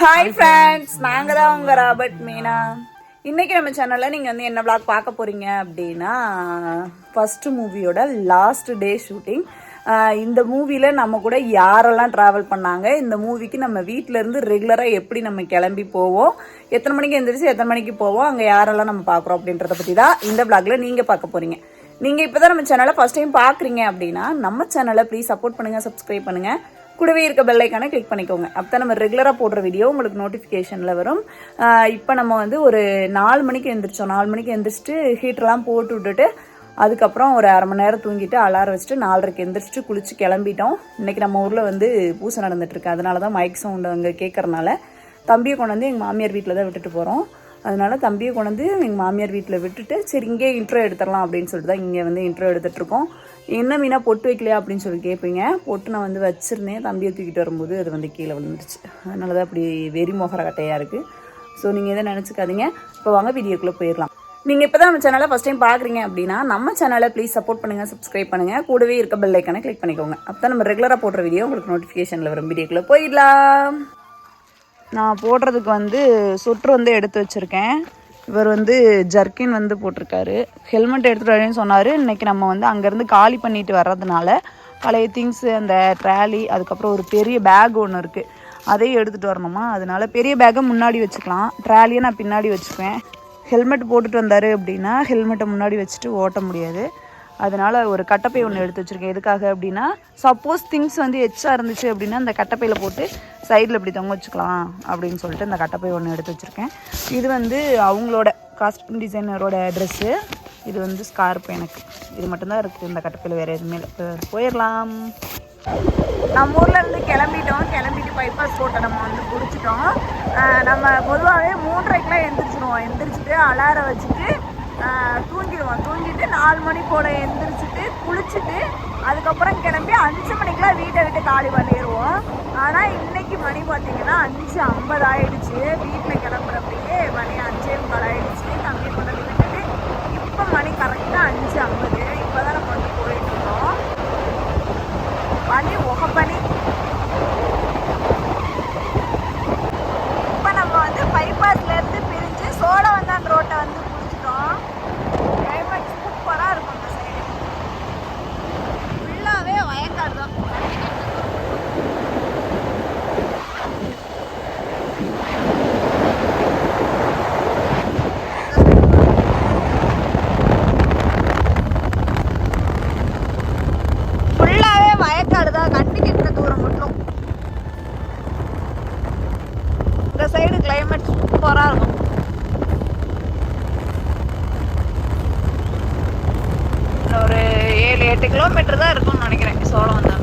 Hi friends நாங்கள் தான் உங்கள் ராபர்ட் மீனா. இன்னைக்கு நம்ம சேனலில் நீங்கள் வந்து என்ன vlog பார்க்க போகிறீங்க அப்படின்னா ஃபஸ்ட்டு மூவியோட லாஸ்ட் டே ஷூட்டிங் இந்த மூவியில் நம்ம கூட யாரெல்லாம் ட்ராவல் பண்ணாங்க? இந்த மூவிக்கு நம்ம வீட்ல இருந்து ரெகுலராக எப்படி நம்ம கிளம்பி போவோம்? எத்தனை மணிக்கு எந்திரிச்சு எத்தனை மணிக்கு போவோம்? அங்கே யாரெல்லாம் நம்ம பார்க்குறோம் அப்படின்றத பற்றி தான் இந்த vlogல நீங்கள் பார்க்க போகிறீங்க நீங்கள் இப்போ தான் நம்ம சேனலை ஃபஸ்ட் டைம் பார்க்குறீங்க அப்படின்னா நம்ம சேனலை ப்ளீஸ் சப்போர்ட் பண்ணுங்கள் சப்ஸ்கிரைப் பண்ணுங்கள் கூடவே இருக்க பெல்லைக்கான கிளிக் பண்ணிக்கோங்க. அப்போ நம்ம ரெகுலராக போடுற வீடியோ உங்களுக்கு நோட்டிஃபிகேஷனில் வரும். இப்போ நம்ம வந்து ஒரு நாலு மணிக்கு எழுந்திரிச்சோம் நாலு மணிக்கு எழுந்திரிச்சிட்டு ஹீட்டர்லாம் போட்டு விட்டுட்டு அதுக்கப்புறம் ஒரு அரை மணி நேரம் தூங்கிட்டு அலாரம் வச்சுட்டு நாலரைக்கு எந்திரிச்சிட்டு குளிச்சு கிளம்பிட்டோம். இன்னைக்கு நம்ம ஊரில் வந்து பூசை நடந்துட்டுருக்கு அதனால தான் மைக் சவுண்டு அங்கே கேட்குறனால தம்பியை கொண்டு வந்து எங்கள் மாமியார் வீட்டில் தான் விட்டுட்டு போகிறோம் அதனால தம்பியை கொண்டு வந்து எங்கள் மாமியார் வீட்டில் விட்டுட்டு சரி இங்கே இன்ட்ரோ எடுத்துடலாம் அப்படின்னு சொல்லிட்டு தான் இங்கே வந்து இன்ட்ரோ எடுத்துகிட்ருக்கோம் என்ன மீனாக பொட்டு வைக்கலையா அப்படின்னு சொல்லி கேட்பீங்க. பொட்டு நான் வந்து வச்சிருந்தேன். தம்பியை தூக்கிட்டு வரும்போது அது வந்து கீழே விழுந்துருச்சு. அதனால தான் அப்படி வெறி மோகர கட்டையாக இருக்குது ஸோ நீங்கள் எதை நினச்சிக்காதீங்க. இப்போ வாங்க வீடியோக்குள்ளே போயிடலாம். நீங்கள் இப்போ தான் நம்ம சேனலை ஃபஸ்ட் டைம் பார்க்குறீங்க அப்படின்னா நம்ம சேனலை ப்ளீஸ் சப்போர்ட் பண்ணுங்கள் சப்ஸ்கிரைப் பண்ணுங்கள் கூடவே இருக்க பெல் ஐக்கானை கிளிக் பண்ணிக்கோங்க. அப்போ தான் நம்ம ரெகுலராக போடுற வீடியோ உங்களுக்கு நோட்டிஃபிகேஷனில் வரும். வீடியோக்குள்ளே போயிடலாம். நான் போடுறதுக்கு வந்து சொட்ரு வந்து எடுத்து வச்சுருக்கேன். இவர் வந்து ஜர்க்கின் வந்து போட்டிருக்காரு. ஹெல்மெட் எடுத்துகிட்டு வரேன்னு சொன்னார். இன்னைக்கு நம்ம வந்து அங்கேருந்து காலி பண்ணிட்டு வர்றதுனால பழைய திங்ஸு அந்த ட்ராலி அதுக்கப்புறம் ஒரு பெரிய பேக் ஒன்று இருக்குது அதையும் எடுத்துகிட்டு வரணுமா? அதனால பெரிய பேக்கை முன்னாடி வச்சுக்கலாம். ட்ராலியை நான் பின்னாடி வச்சுக்குவேன். ஹெல்மெட் போட்டுட்டு வந்தார் அப்படின்னா ஹெல்மெட்டை முன்னாடி வச்சுட்டு ஓட்ட முடியாது. அதனால் ஒரு கட்டப்பை ஒன்று எடுத்து வச்சுருக்கேன். எதுக்காக அப்படின்னா சப்போஸ் திங்ஸ் வந்து எச்சா இருந்துச்சு அப்படின்னா அந்த கட்டப்பையில் போட்டு சைடில் இப்படி தொங்க வச்சுக்கலாம் அப்படின்னு சொல்லிட்டு இந்த கட்டப்பை ஒன்று எடுத்து வச்சுருக்கேன். இது வந்து அவங்களோட காஸ்டியூம் டிசைனரோட ட்ரெஸ்ஸு இது வந்து ஸ்கார்ப் எனக்கு. இது மட்டும்தான் இருக்குது இந்த கட்டப்பையில் வேறு எதுவுமே இல்லை. போயிடலாம் நம்ம ஊரில் இருந்து கிளம்பிட்டோம். கிளம்பிட்டு பைபாஸ் ரோட்டை நம்ம வந்து பிடிச்சிட்டோம். நம்ம பொதுவாகவே மூன்றரைக்கெலாம் எழுந்திரிச்சிடுவோம் எந்திரிச்சிட்டு அலாரம் வச்சுட்டு தூங்கிடுவோம். தூங்கிட்டு நாலு மணி போல எழுந்திரிச்சிட்டு குளிச்சுட்டு அதுக்கப்புறம் கிளம்பி அஞ்சு மணிக்கெலாம் வீட்டை விட்டு காலி பண்ணிடுவோம். ஆனால் இன்னைக்கு மணி பார்த்தீங்கன்னா அஞ்சு ஐம்பது ஆயிடுச்சு. வீட்டில் கிளம்புறப்பயே மணி அஞ்சே முக்கால் ஆயிடுச்சு. தம்பி கொண்டு விட்டுட்டு இப்போ மணி கரெக்டாக அஞ்சு ஐம்பது இப்போ தான் நம்ம வந்து போயிட்டு இருக்கோம் பனி உக பனி இப்போ நம்ம வந்து பைபாஸ்ல இருந்து பிரிஞ்சு சோழவந்தான் ரோட்டை வந்து பிடிச்சிட்டோம் கிளைமேட் சூப்பராக இருக்கும் இந்த சைடு ஃபுல்லாகவே வயக்காடு தான் ஃபுல்லாகவே வயக்காடு தான் கண்ணுக்கு இந்த தூரம் மட்டும் இந்த சைடு கிளைமேட் சூப்பராக இருக்கும் இன்னும் ஒரு ஏழு எட்டு கிலோமீட்டர் தான் இருக்கும்னு நினைக்கிறேன் சோளம் வந்தா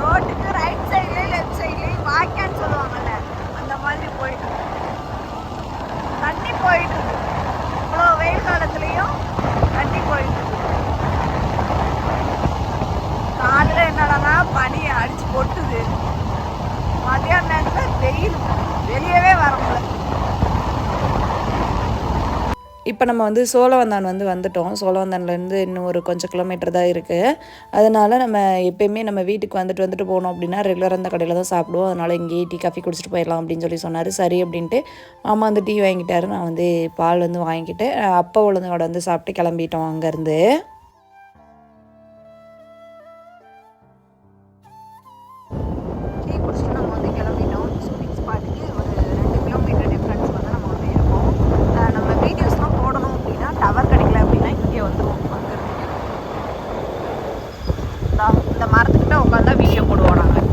ரோட்டுக்கு ரைட் சைட்லேயும் லெஃப்ட் சைட்லேயும் வாய்க்கான்னு சொல்லுவாங்கல்ல அந்த மாதிரி போயிட்டு இருக்கு. தண்ணி போயிட்டு இருக்கு இவ்வளோ வெயில் காலத்துலேயும் தண்ணி போயிட்டு இருக்கு காலையில் என்னடனா பனி அடிச்சு கொட்டுது மதியான நேரத்தில் வெயில் வெளியவே வர முடியல இப்போ நம்ம வந்து சோழவந்தான் வந்து வந்துட்டோம். சோழவந்தான்லேருந்து இன்னும் ஒரு கொஞ்சம் கிலோமீட்டர் தான் இருக்குது அதனால் நம்ம எப்பயுமே நம்ம வீட்டுக்கு வந்துட்டு வந்துட்டு போனோம் அப்படின்னா ரெகுலராக அந்த கடையில் தான் சாப்பிடுவோம். அதனால் இங்கேயே டீ காஃபி குடிச்சிட்டு போயிடலாம் அப்படின்னு சொல்லி சொன்னார். சரி அப்படின்ட்டு மாமா வந்து டீ வாங்கிட்டாரு. நான் வந்து பால் வந்து வாங்கிட்டு அப்பா உளுந்தோட வந்து சாப்பிட்டு கிளம்பிட்டோம் அங்கேருந்து டீ குடிச்சிட்டு நம்ம வந்து கிளம்பிட்டோம் ஷூட்டிங் ஸ்பாட்டுக்கு ஒரு ரெண்டு கிலோமீட்டர் டிஃப்ரென்ஸ் வந்து நம்ம வந்து இருக்கோம் அஹ் நம்ம வீடியோஸ்லாம் போடணும் அப்படின்னா டவர் கிடைக்கல அப்படின்னா இங்கே வந்துருவோம் அங்கேருந்து இந்தா, இந்த மரத்துக்கிட்ட உட்காந்தா வீடியோ போடுவோம் நாங்கள்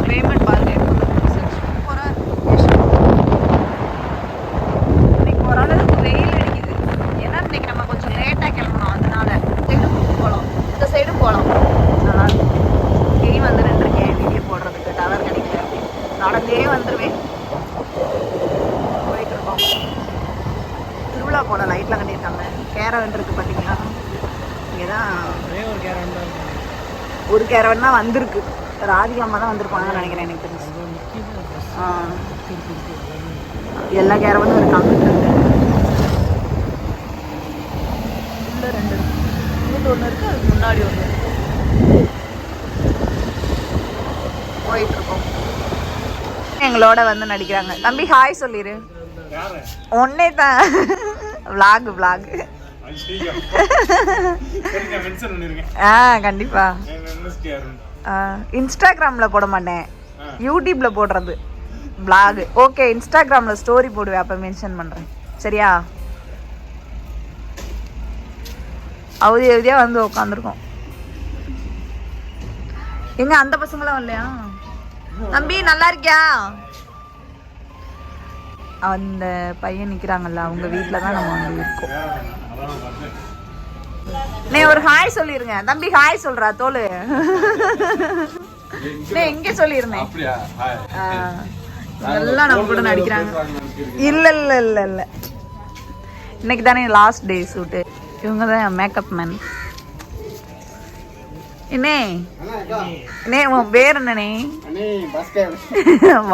கிளைமேட் பாருங்க சூப்பராக இன்னைக்கு ஓரளவுக்கு வெயில் அடிக்குது ஏன்னா இன்னைக்கு நம்ம கொஞ்சம் லேட்டாக கிளம்பணும் அதனால சைடும் போகலாம் இந்த சைடும் போகலாம் நல்லா இருக்கும் இங்கேயும் வந்து நின்றுருக்கேன் வீடியோ போடுறதுக்கு டவர் கிடைக்கல நடந்தே வந்துடுவேன் போயிட்டு இருக்கோம் திருவிழா போல லைட்லாம் கட்டியிருக்காங்க கேரவன் இருக்கு பார்த்தீங்களா இங்கே தான் ஒரு தான் வந்திருக்கு. ராதிகா அம்மா தான் வந்திருப்பாங்கன்னு நினைக்கிறேன் எனக்கு தெரிஞ்சு. எல்லா கேரவனும் இருக்காங்க. உள்ள ரெண்டு இருக்கு. ஒன்று இருக்கு அதுக்கு முன்னாடி ஒன்று இருக்கு. போயிட்டு இருக்கோம் எங்களோட வந்து நடிக்கிறாங்க. தம்பி ஹாய் சொல்லிடு ஒன்னே தான் விளாக் விளாக் ஆ கண்டிப்பா. இன்ஸ்டாகிராம்ல போட மாட்டேன். யூடியூப்ல போடுறது. Vlog. ஓகே இன்ஸ்டாகிராம்ல ஸ்டோரி போடுவேன் அப்ப மென்ஷன் பண்றேன். சரியா? அவதி அவதியா வந்து உட்காந்துருக்கோம் எங்க அந்த பசங்களாம் வரலையா? தம்பி நல்லா இருக்கியா? அந்த பையன் நிக்கிறாங்கல்ல அவங்க வீட்டில் தான் நம்ம வந்து இருக்கோம். நீ ஒரு ஹாய் சொல்லிருங்க. தம்பி ஹாய் சொல்றா தோலு நீ எங்க சொல்லிருந்தேன். எல்லாம் நம்ம கூட நடிக்கிறாங்க. இல்ல இல்ல இல்ல இல்ல. இன்னைக்கு தானே லாஸ்ட் டே ஷூட்டு இவங்க தான் மேக்கப் மேன் என்னே அண்ணே. உன் பேர் என்னண்ணே?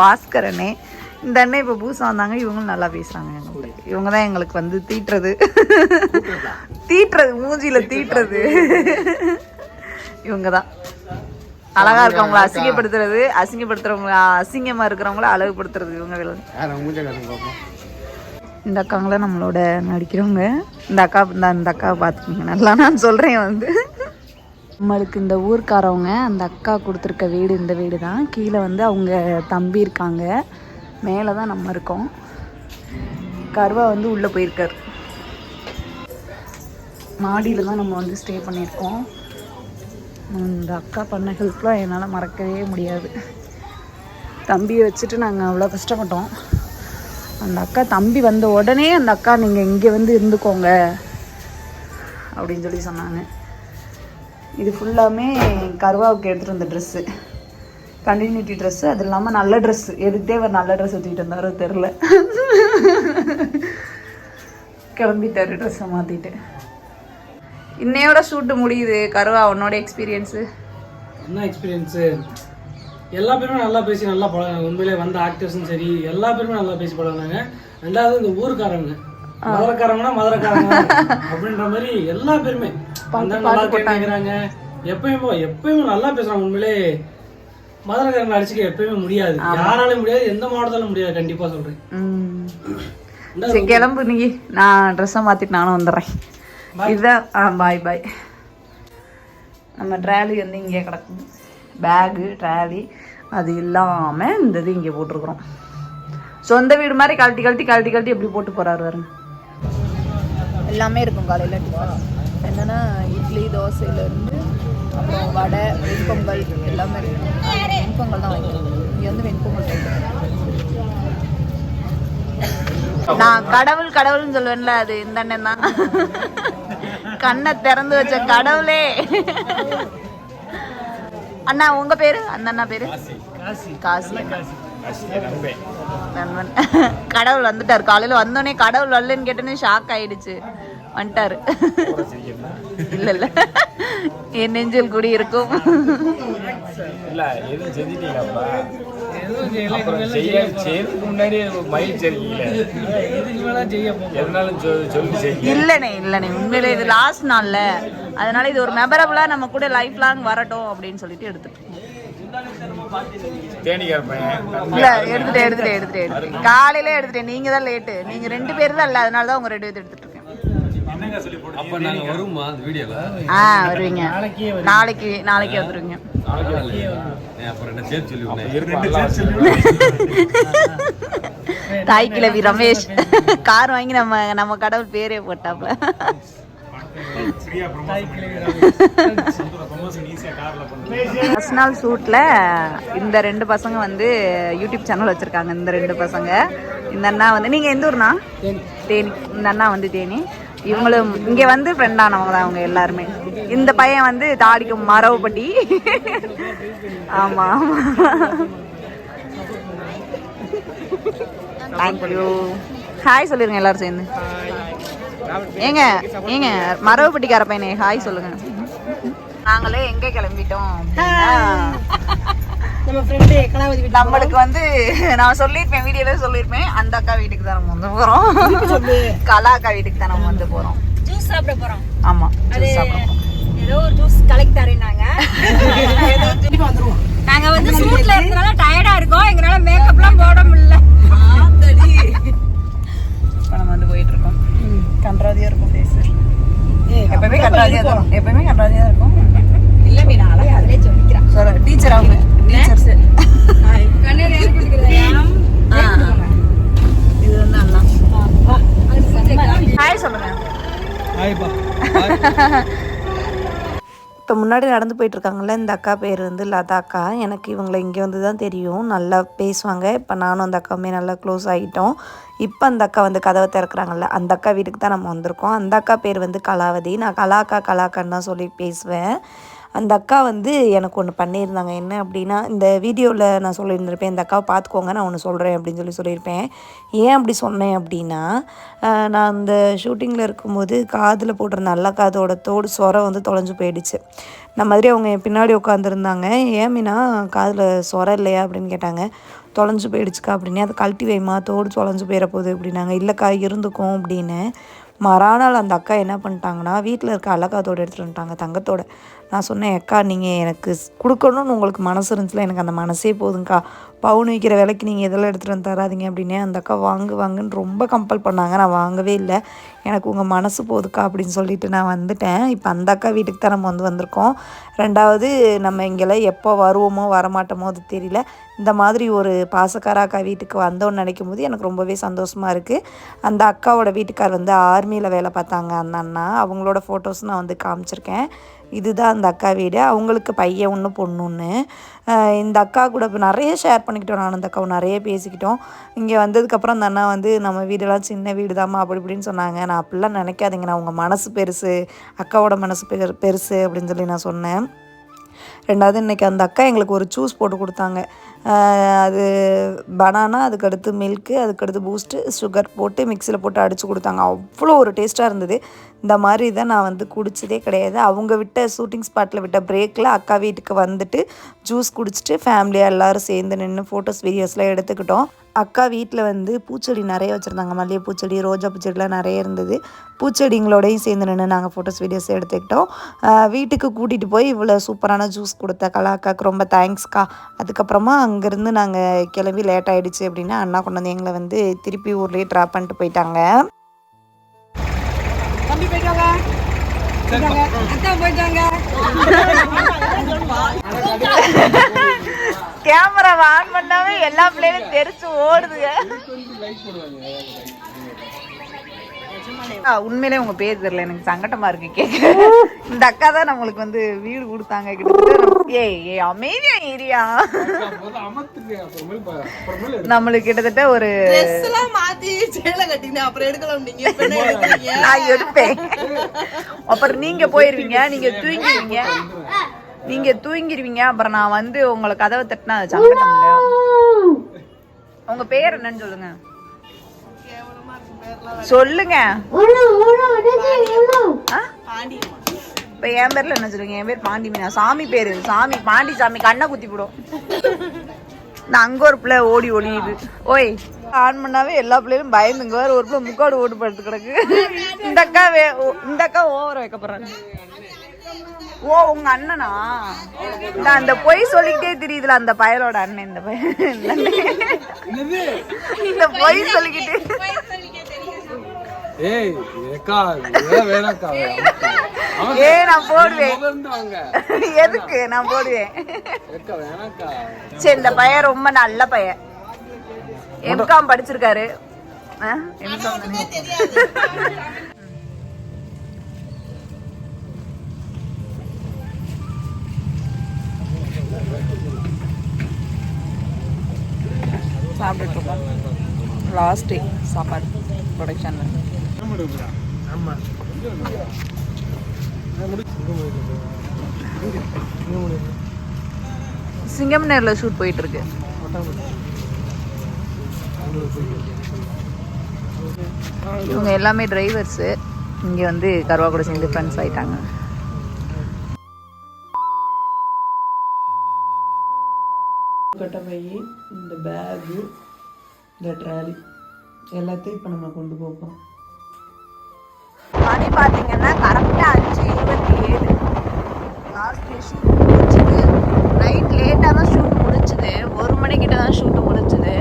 பாஸ்கர். அண்ணே. இந்த அண்ணே இப்போ புதுசாக வந்தாங்க இவங்களும் நல்லா கூட இவங்க தான் எங்களுக்கு வந்து தீட்டுறது. தீட்டுறது மூஞ்சில தீட்டுறது. இவங்க தான் அழகா இருக்கவங்கள அசிங்கப்படுத்துறது அசிங்கப்படுத்துறவங்கள அசிங்கமா இருக்கிறவங்கள அழகுபடுத்துறது இவங்க இந்த அக்காங்கள நம்மளோட நடிக்கிறவங்க இந்த அக்கா இந்த இந்த அக்காவை பார்த்துக்கோங்க. நல்லா நான் சொல்கிறேன் வந்து. நம்மளுக்கு இந்த ஊர்க்காரவங்க அந்த அக்கா கொடுத்துருக்க வீடு இந்த வீடு தான் கீழே வந்து அவங்க தம்பி இருக்காங்க. மேலே தான் நம்ம இருக்கோம். கருவா வந்து உள்ளே போயிருக்கார். மாடியில் தான் நம்ம வந்து ஸ்டே பண்ணியிருக்கோம். இந்த அக்கா பண்ண ஹெல்ப்லாம் என்னால் மறக்கவே முடியாது. தம்பியை வச்சுட்டு நாங்கள் அவ்வளோ கஷ்டப்பட்டோம். அந்த அக்கா தம்பி வந்த உடனே அந்த அக்கா நீங்கள் இங்கே வந்து இருந்துக்கோங்க. அப்படின்னு சொல்லி சொன்னாங்க. இது ஃபுல்லாமே கருவாவுக்கு எடுத்துகிட்டு வந்த ட்ரெஸ்ஸு கண்டினியூட்டி ட்ரெஸ்ஸு அது இல்லாமல் நல்ல ட்ரெஸ்ஸு எதுக்கே ஒரு நல்ல ட்ரெஸ் எடுத்துக்கிட்டு வந்தாரோ தெரில கிளம்பிட்டாரு ட்ரெஸ்ஸை மாற்றிட்டு இன்னையோட ஷூட்டு முடியுது. கருவா உன்னோட எக்ஸ்பீரியன்ஸு என்ன எக்ஸ்பீரியன்ஸு எல்லா பேருமே நல்லா பேசி நல்லா பழகாங்க உண்மையிலே வந்த ஆக்டர்ஸும் சரி எல்லா பேருமே நல்லா பேசி பழகினாங்க. ரெண்டாவது இந்த ஊருக்காரங்க. மதுரக்காரங்கன்னா மதுரக்காரங்க. அப்படின்ற மாதிரி எல்லா பேருமே. நல்லா கேட்கிறாங்க எப்பயுமே எப்பயுமே நல்லா பேசுறாங்க உண்மையிலே. மதுரக்காரங்களை அடிச்சுக்க எப்பயுமே முடியாது. யாராலையும் முடியாது எந்த மாவட்டத்தாலும் முடியாது கண்டிப்பா சொல்றேன். சரி கிளம்பு நீ. நான் ட்ரெஸ்ஸை மாற்றிட்டு நானும் வந்துடுறேன். இதுதான் ஆ பாய் பாய் நம்ம ட்ராலி வந்து இங்கே கிடக்கும் பேகு ட்ராலி அது இல்லாமல் இந்த இது இங்கே போட்டிருக்கிறோம். சொந்த வீடு மாதிரி கழட்டி கழட்டி கழட்டி கழட்டி எப்படி போட்டு போகிறாரு பாருங்க. எல்லாமே இருக்கும் காலையில் டிஃபன் என்னென்னா இட்லி தோசையிலேருந்து அப்புறம் வடை வெண்பொங்கல் எல்லாமே இருக்கும். வெண்பொங்கல் தான் வைக்கிறோம் இங்கே வந்து வெண்பொங்கல் நான் கடவுள் கடவுள்னு சொல்லுவேன்ல அது இந்த அண்ணன் தான். கண்ணை திறந்து வச்ச கடவுளே. அண்ணா உங்க பேரு? அந்த அண்ணா பேரு? காசி. நண்பன். கடவுள் வந்துட்டாரு. காலையில வந்தோடனே கடவுள் வரலன்னு கேட்டோன்னே ஷாக் ஆயிடுச்சு. வந்துட்டாரு. இல்ல இல்ல என் நெஞ்சில் குடி இருக்கும். இல்ல எதுவும் செஞ்சிட்டீங்கப்பா இல்லனே இல்லனே. உண்மையிலே இது லாஸ்ட் நாள்ல. அதனால இது ஒரு மெமரபிளா நம்ம கூட லைஃப் லாங் வரட்டும் அப்படின்னு சொல்லிட்டு எடுத்துட்டு தேனிக்கார பையன். இல்ல எடுத்துட்டேன் எடுத்துட்டேன் எடுத்துட்டேன் காலையில எடுத்துட்டேன். நீங்க தான் லேட்டு நீங்க ரெண்டு பேர் தான் இல்ல அதனால தான் உங்க ரெண்டு பேர் எடுத்துட்டு அப்ப நாங்க வருமா அந்த வீடியோல. ஆ வருவீங்க. நாளைக்கு நாளைக்கு வந்துருவீங்க. ஏன் அப்புறம் என்ன சேர்த்து சொல்லி தாய் கிழவி ரமேஷ். கார் வாங்கி நம்ம நம்ம கடவுள் பேரே போட்டாப்ல. ஃபர்ஸ்ட் நாள் ஷூட்டில் இந்த ரெண்டு பசங்க வந்து யூடியூப் சேனல் வச்சுருக்காங்க இந்த ரெண்டு பசங்க. இந்த அண்ணா வந்து நீங்கள் எந்த ஊர்னா தேனி. இந்த அண்ணா வந்து தேனி. இவங்களும் இங்கே வந்து ஃப்ரெண்டானவங்க தான் அவங்க எல்லாருமே. இந்த பையன் வந்து தாடிக்கும் மரவுப்பட்டி ஆமாம் தேங்க்யூ ஹாய் சொல்லிருங்க எல்லாரும் சேர்ந்து. ஏங்க ஏங்க மரவுப்பட்டிக்கார பையனே ஹாய் சொல்லுங்க. நாங்களே எங்க கிளம்பிட்டோம்? நம்மளுக்கு வந்து நான் சொல்லியிருப்பேன் வீடியோல சொல்லியிருப்பேன். அந்த அக்கா வீட்டுக்கு தான் நம்ம வந்து போறோம். கலா அக்கா வீட்டுக்கு தான் நம்ம வந்து போறோம். ஜூஸ் சாப்பிட போறோம். ஆமா juice சாப்பிட போறோம். ஏதோ ஒரு ஜூஸ் கலெக்ட் தரேனாங்க நாங்க. வந்து ஷூட்ல இருக்கனால டயர்டா இருக்கோம். எங்களால மேக்கப்லாம் போட முடியல. இப்போ நம்ம வந்து போயிட்டு இருக்கோம். கன்றாதியா இருக்கும் ஃபேஸ் எப்பவுமே கன்றாதியா தான். இருக்கும். எப்பவுமே கன்றாதியா இருக்கும். இல்ல மீனா அழகா அதிலே சொல்லிக்கிறான் சொல்ல டீச்சர் அவங்க டீச்சர்ஸ் கண்ணீர் ஏறி குடிக்கிறதா இது வந்து அண்ணா ஹாய் சொல்லுங்க ஆயிப்பா இப்போ முன்னாடி நடந்து போயிட்டுருக்காங்கல்ல இந்த அக்கா பேர் வந்து லதா அக்கா எனக்கு இவங்களை இங்கே வந்து தான் தெரியும். நல்லா பேசுவாங்க. இப்போ நானும் அந்த அக்காவுமே நல்லா க்ளோஸ் ஆகிட்டோம். இப்போ அந்த அக்கா வந்து கதவை திறக்கிறாங்கல்ல அந்த அக்கா வீட்டுக்கு தான் நம்ம வந்திருக்கோம். அந்த அக்கா பேர் வந்து கலாவதி. நான் கலாக்கா கலாக்கான்னு தான் சொல்லி பேசுவேன். அந்த அக்கா வந்து எனக்கு ஒன்று பண்ணியிருந்தாங்க. என்ன அப்படின்னா இந்த வீடியோவில் நான் சொல்லியிருந்திருப்பேன் இந்த அக்காவை பார்த்துக்கோங்க நான் ஒன்று சொல்கிறேன் அப்படின்னு சொல்லி சொல்லியிருப்பேன். ஏன் அப்படி சொன்னேன் அப்படின்னா நான் அந்த ஷூட்டிங்கில் இருக்கும்போது காதில் போட்டிருந்த நல்ல காதோட தோடு சொரம் வந்து தொலைஞ்சு போயிடுச்சு. நான் மாதிரி அவங்க என் பின்னாடி உட்காந்துருந்தாங்க ஏன் காதில் சொரம் இல்லையா அப்படின்னு கேட்டாங்க. தொலைஞ்சு போயிடுச்சுக்கா அப்படின்னு. அதை கழட்டி வைமா தோடு தொலைஞ்சு போயிட போகுது அப்படின்னாங்க. இல்லைக்கா இருந்துக்கும் அப்படின்னு. மறுநாள் அந்த அக்கா என்ன பண்ணிட்டாங்கன்னா வீட்டில் இருக்க அழகாதோடு எடுத்துகிட்டு வந்துட்டாங்க தங்கத்தோட. நான் சொன்னேன் அக்கா நீங்கள் எனக்கு கொடுக்கணும்னு உங்களுக்கு மனசு இருந்துச்சுல எனக்கு அந்த மனசே போதுங்க்கா பவுன் விற்கிற விலைக்கு நீங்கள் எதெல்லாம் எடுத்துகிட்டு வந்து தராதீங்க அப்படின்னே அந்த அக்கா வாங்கு வாங்குன்னு ரொம்ப கம்பல் பண்ணாங்க. நான் வாங்கவே இல்லை. எனக்கு உங்கள் மனசு போதுக்கா அப்படின்னு சொல்லிட்டு நான் வந்துட்டேன். இப்போ அந்த அக்கா வீட்டுக்கு தான் நம்ம வந்து வந்திருக்கோம். ரெண்டாவது நம்ம இங்கெல்லாம் எப்போ வருவோமோ வரமாட்டோமோ அது தெரியல. இந்த மாதிரி ஒரு பாசக்கார அக்கா வீட்டுக்கு வந்தோன்னு நினைக்கும் போது எனக்கு ரொம்பவே சந்தோஷமாக இருக்குது அந்த அக்காவோட வீட்டுக்கார் வந்து ஆர்மியில் வேலை பார்த்தாங்க அந்த அண்ணா. அவங்களோட ஃபோட்டோஸ் நான் வந்து காமிச்சிருக்கேன். இதுதான் அந்த அக்கா வீடு. அவங்களுக்கு பையன் ஒன்று பொண்ணு ஒன்று இந்த அக்கா கூட இப்போ நிறைய ஷேர் பண்ணிக்கிட்டோம். நான் அந்த அக்காவும் நிறைய பேசிக்கிட்டோம். இங்கே வந்ததுக்கப்புறம் அந்த அண்ணா வந்து நம்ம வீடெல்லாம் சின்ன வீடு தாம்மா அப்படி இப்படின்னு சொன்னாங்க. நான் அப்படிலாம் நினைக்காதீங்க. நான் உங்கள் மனசு பெருசு அக்காவோட மனசு பெரு பெருசு அப்படின்னு சொல்லி நான் சொன்னேன். ரெண்டாவது இன்றைக்கி அந்த அக்கா எங்களுக்கு ஒரு ஜூஸ் போட்டு கொடுத்தாங்க. அது பனானா அதுக்கடுத்து மில்க்கு அதுக்கடுத்து பூஸ்ட்டு சுகர் போட்டு மிக்சியில் போட்டு அடித்து கொடுத்தாங்க. அவ்வளோ ஒரு டேஸ்ட்டாக இருந்தது. இந்த மாதிரி இதை நான் வந்து குடிச்சதே கிடையாது. அவங்க விட்ட ஷூட்டிங் ஸ்பாட்டில் விட்ட பிரேக்கில் அக்கா வீட்டுக்கு வந்துட்டு ஜூஸ் குடிச்சிட்டு ஃபேமிலியாக எல்லோரும் சேர்ந்து நின்று ஃபோட்டோஸ் வீடியோஸ்லாம் எடுத்துக்கிட்டோம். அக்கா வீட்டில் வந்து பூச்செடி நிறைய வச்சுருந்தாங்க. மல்லிகை பூச்செடி ரோஜா பூச்செடிலாம் நிறைய இருந்தது. பூச்செடிங்களோடையும் சேர்ந்து நின்று நாங்கள் ஃபோட்டோஸ் வீடியோஸ் எடுத்துக்கிட்டோம். வீட்டுக்கு கூட்டிகிட்டு போய் இவ்வளோ சூப்பரான ஜூஸ் கொடுத்த கலாக்காக்கு ரொம்ப தேங்க்ஸ்க்கா அதுக்கப்புறமா அங்கேருந்து நாங்கள் கிளம்பி லேட் ஆகிடுச்சு அப்படின்னா அண்ணா கொண்டு வந்து எங்களை வந்து திருப்பி ஊர்லேயே ட்ராப் பண்ணிட்டு போயிட்டாங்க. தம்பி போயிட்டாங்க. கேமரா ஆன் பண்ணாவே எல்லா பிள்ளைகளும் தெரிச்சு ஓடுதுங்க. உண்மையிலே. உங்க பேர் தெரியல. எனக்கு சங்கடமா இருக்கு கேட்க இந்த அக்கா தான் நம்மளுக்கு வந்து வீடு கொடுத்தாங்க. கிட்டத்தட்ட ஏய் ஏய் அமைதியா ஏரியா நம்மளுக்கு கிட்டத்தட்ட ஒரு நான் எடுப்பேன். அப்புறம் நீங்க போயிருவீங்க. நீங்க தூங்கிடுவீங்க நீங்க தூங்கிடுவீங்க அப்புறம் நான் வந்து உங்களை கதவை தட்டினா சங்கடம் இல்லையா உங்க பேர் என்னன்னு சொல்லுங்க. சொல்லுங்க? இப்ப என் பேர்ல என்ன சொல்லுங்க என் பேர் பாண்டி மீனா. சாமி பேரு. சாமி பாண்டி சாமி கண்ணை குத்தி போடும். நான் அங்க ஒரு பிள்ளை ஓடி ஓடியுது ஓய் ஆன் பண்ணாவே எல்லா பிள்ளைகளும் பயந்துங்க. வேற ஒரு பிள்ளை முக்காடு ஓட்டு படுத்து கிடக்கு. இந்த அக்கா வே ஓ- இந்த அக்கா ஓவர வைக்க போறாங்க. ஓ உங்க அண்ணனா? இந்த அந்த பொய் சொல்லிக்கிட்டே தெரியுதுல அந்த பயலோட அண்ணன் இந்த பையன் இந்த பொய் சொல்லிக்கிட்டு ஏய் ஏக்கா இதெல்லாம் வேணாக்கா? ஏ நான் போடுவேன். எதுக்கு? நான் போடுவேன். சரி இந்த பையன் ரொம்ப நல்ல பையன். எம்காம் படிச்சிருக்காரு? சாப்பிட்டுட்டு இருக்கோம். லாஸ்ட் டே சாப்பாடு ப்ரொடக்ஷனில் சிங்கம் நேரில் ஷூட் போயிட்டு இருக்கு இவங்க எல்லாமே டிரைவர்ஸு இங்கே வந்து கருவா கூட சேர்ந்து ஃப்ரெண்ட்ஸ் ஆயிட்டாங்க. கட்ட பை இந்த பேகு இந்த ட்ராலி எல்லாத்தையும் இப்போ நம்ம கொண்டு போகிறோம் மணி பார்த்தீங்கன்னா கரெக்டாக அஞ்சு இருபத்தி ஏழு லாஸ்ட் ஷூட் முடிச்சுது நைட் லேட்டாக தான் ஷூட் முடிச்சுது ஒரு மணிக்கிட்ட தான் ஷூட் முடிச்சுது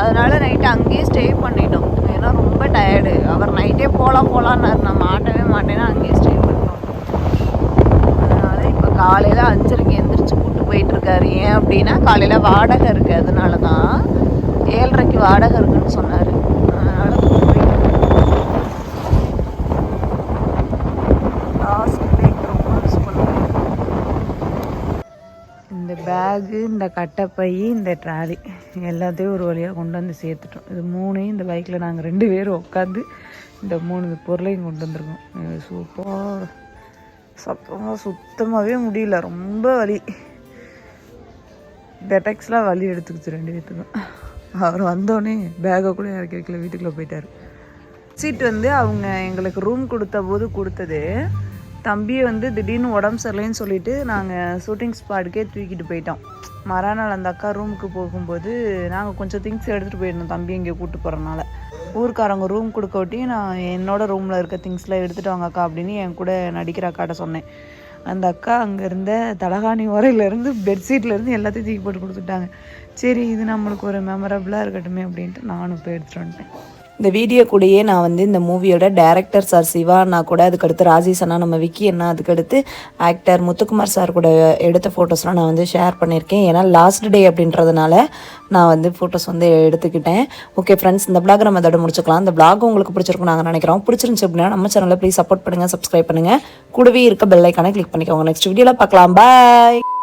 அதனால நைட்டு அங்கேயே ஸ்டே பண்ணிட்டோம். ஏன்னா ரொம்ப டயர்டு அவர் நைட்டே போகலாம் போகலான்னாரு நான் மாட்டவே மாட்டேன்னா அங்கேயே ஸ்டே பண்ணிட்டோம். அதனால் இப்போ காலையில் அஞ்சரைக்கு எந்திரிச்சு கூப்பிட்டு போயிட்டுருக்காரு. ஏன் அப்படின்னா காலையில் வாடகை இருக்குது அதனால தான் ஏழரைக்கு வாடகை இருக்குன்னு சொன்னார் அதனால கூட்டிட்டு போயிட்டு லாஸ்ட் டேக்கு ரொம்ப மிஸ் பண்ணுவேன் இந்த பேகு இந்த கட்டைப்பை இந்த ட்ராலி எல்லாத்தையும் ஒரு வழியாக கொண்டு வந்து சேர்த்துட்டோம். இது மூணையும் இந்த பைக்கில் நாங்கள் ரெண்டு பேரும் உட்காந்து இந்த மூணு பொருளையும் கொண்டு வந்திருக்கோம். சூப்பர் சத்தமாக சுத்தமாகவே முடியல. ரொம்ப வலி. பெட்டக்ஸ்லாம் வலி எடுத்துக்கிச்சு ரெண்டு பேத்துக்கும். அவர் வந்தோடனே பேக்கை கூட இறக்கி வைக்கல வீட்டுக்குள்ளே போயிட்டார். சீட் வந்து அவங்க எங்களுக்கு ரூம் கொடுத்த போது கொடுத்தது. தம்பியை வந்து திடீர்னு உடம்பு சரியில்லைன்னு சொல்லிட்டு நாங்கள் ஷூட்டிங் ஸ்பாட்டுக்கே தூக்கிட்டு போயிட்டோம். மறுநாள் அந்த அக்கா ரூமுக்கு போகும்போது நாங்கள் கொஞ்சம் திங்ஸ் எடுத்துகிட்டு போயிருந்தோம் தம்பி இங்கே கூப்பிட்டு போகிறனால ஊருக்காரங்க ரூம் கொடுக்க ஒட்டி நான் என்னோடய ரூமில் இருக்க திங்ஸ்லாம் எடுத்துகிட்டு வாங்க அக்கா அப்படின்னு என் கூட நடிக்கிற அக்காட்ட சொன்னேன். அந்த அக்கா அங்கே இருந்த தலகாணி உரையிலேருந்து பெட்ஷீட்லேருந்து எல்லாத்தையும் தூக்கி போட்டு கொடுத்துட்டாங்க. சரி இது நம்மளுக்கு ஒரு மெமரபுளாக இருக்கட்டுமே அப்படின்ட்டு நானும் போய் எடுத்துகிட்டு வந்துட்டேன். இந்த வீடியோ கூடயே நான் வந்து இந்த மூவியோட டேரக்டர் சார் சிவா நான் கூட அதுக்கடுத்து ராஜேஷ் அண்ணா நம்ம விக்கி அண்ணா அதுக்கடுத்து ஆக்டர் முத்துக்குமார் சார் கூட எடுத்த ஃபோட்டோஸ்லாம் நான் வந்து ஷேர் பண்ணியிருக்கேன். ஏன்னா லாஸ்ட் டே அப்படின்றதுனால நான் வந்து ஃபோட்டோஸ் வந்து எடுத்துக்கிட்டேன். ஓகே ஃப்ரெண்ட்ஸ் இந்த பிளாக் நம்ம இதோட முடிச்சுக்கலாம். இந்த பிளாக் உங்களுக்கு பிடிச்சிருக்கும் நாங்கள் நினைக்கிறோம். பிடிச்சிருந்துச்சு அப்படின்னா நம்ம சேனலில் ப்ளீஸ் சப்போர்ட் பண்ணுங்கள் சப்ஸ்கிரைப் பண்ணுங்கள் கூடவே இருக்க பெல்லைக்கான கிளிக் பண்ணிக்கோங்க. நெக்ஸ்ட் வீடியோவில் பார்க்கலாம். பாய்